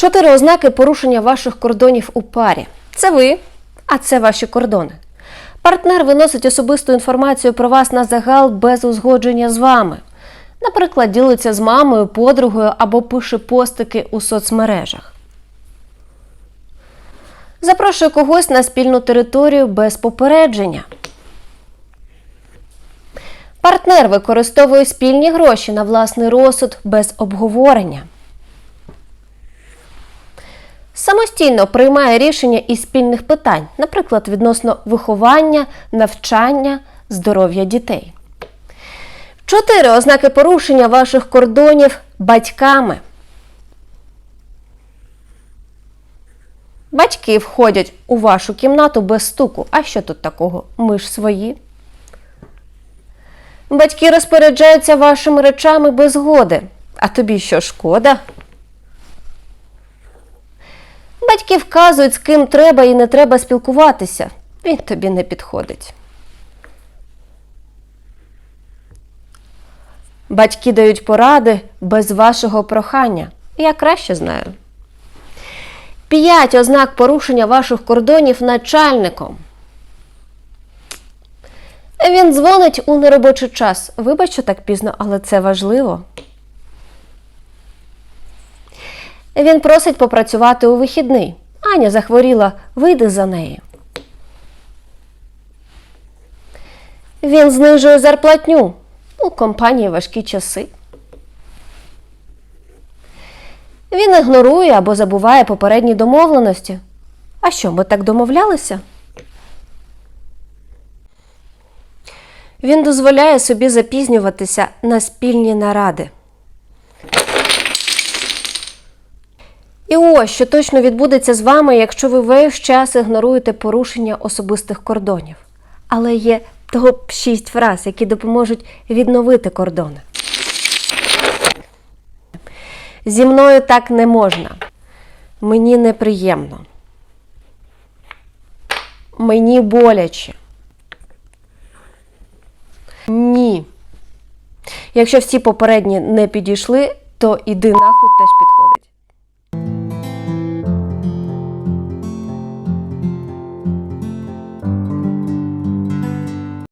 Чотири ознаки порушення ваших кордонів у парі. Це ви, а це ваші кордони. Партнер виносить особисту інформацію про вас на загал без узгодження з вами. Наприклад, ділиться з мамою, подругою або пише постики у соцмережах. Запрошує когось на спільну територію без попередження. Партнер використовує спільні гроші на власний розсуд без обговорення. Самостійно приймає рішення із спільних питань, наприклад, відносно виховання, навчання, здоров'я дітей. Чотири ознаки порушення ваших кордонів батьками. Батьки входять у вашу кімнату без стуку. А що тут такого? Ми ж свої. Батьки розпоряджаються вашими речами без згоди. А тобі що шкода? Батьки вказують, з ким треба і не треба спілкуватися. Він тобі не підходить. Батьки дають поради без вашого прохання. Я краще знаю. П'ять ознак порушення ваших кордонів начальником. Він дзвонить у неробочий час. Вибач, що так пізно, але це важливо. Він просить попрацювати у вихідний. Аня захворіла, вийди за неї. Він знижує зарплатню. У компанії важкі часи. Він ігнорує або забуває попередні домовленості. А що, ми так домовлялися? Він дозволяє собі запізнюватися на спільні наради. І ось що точно відбудеться з вами, якщо ви весь час ігноруєте порушення особистих кордонів. Але є топ-6 фраз, які допоможуть відновити кордони. Зі мною так не можна. Мені неприємно. Мені боляче. Якщо всі попередні не підійшли, то іди нахуй теж підходить.